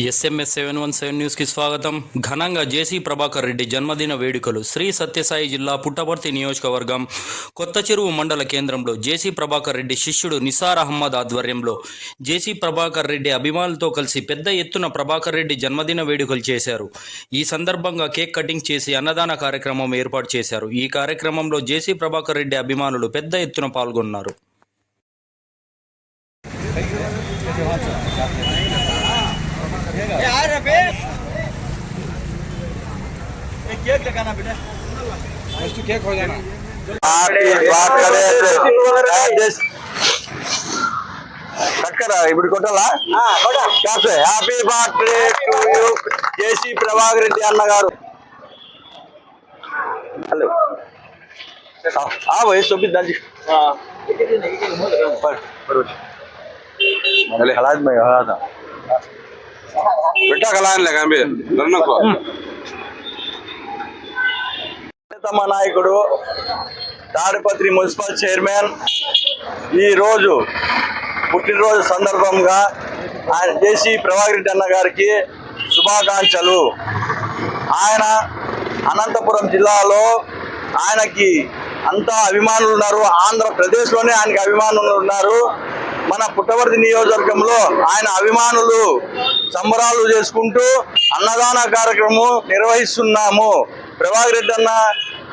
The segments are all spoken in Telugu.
ఎస్ఎంఎస్ సెవెన్ వన్ సెవెన్ న్యూస్కి స్వాగతం. ఘనంగా జేసీ ప్రభాకర్ రెడ్డి జన్మదిన వేడుకలు శ్రీ సత్యసాయి జిల్లా పుట్టపర్తి నియోజకవర్గం కొత్త చెరువు మండల కేంద్రంలో జేసీ ప్రభాకర్ రెడ్డి శిష్యుడు నిసార్ అహ్మద్ ఆధ్వర్యంలో జేసీ ప్రభాకర్ రెడ్డి అభిమానులతో కలిసి పెద్ద ఎత్తున ప్రభాకర్ రెడ్డి జన్మదిన వేడుకలు చేశారు. ఈ సందర్భంగా కేక్ కటింగ్ చేసి అన్నదాన కార్యక్రమం ఏర్పాటు చేశారు. ఈ కార్యక్రమంలో జేసీ ప్రభాకర్ రెడ్డి అభిమానులు పెద్ద ఎత్తున పాల్గొన్నారు. यार अबे एक केक लगाना बेटा फर्स्ट केक हो जाना చక్కరా ఇప్పుడు కొట్టాలా కాస్త happy birthday to you JC Prabhakar Reddy అన్న గారు హలో ఆ వయసు చూపి దాన్ని हलाद में పెట్టకలానిలే కంబి నన్నకో. తమ నాయకుడు తాడిపత్రి మున్సిపల్ చైర్మన్ ఈరోజు పుట్టినరోజు సందర్భంగా ఆయన జేసి ప్రభాకర్ రెడ్డి అన్న గారికి శుభాకాంక్షలు. ఆయన అనంతపురం జిల్లాలో ఆయనకి అంతా అభిమానులు ఉన్నారు. ఆంధ్రప్రదేశ్లోనే ఆయనకి అభిమానులు ఉన్నారు. మన పుట్టవర్తి నియోజకవర్గంలో ఆయన అభిమానులు సంబరాలు చేసుకుంటూ అన్నదాన కార్యక్రమం నిర్వహిస్తున్నాము ప్రభాకర్ రెడ్డి అన్న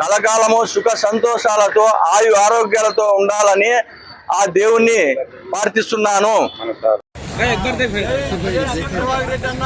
కలకాలము సుఖ సంతోషాలతో ఆయు ఆరోగ్యాలతో ఉండాలని ఆ దేవుణ్ణి ప్రార్థిస్తున్నాను అన్న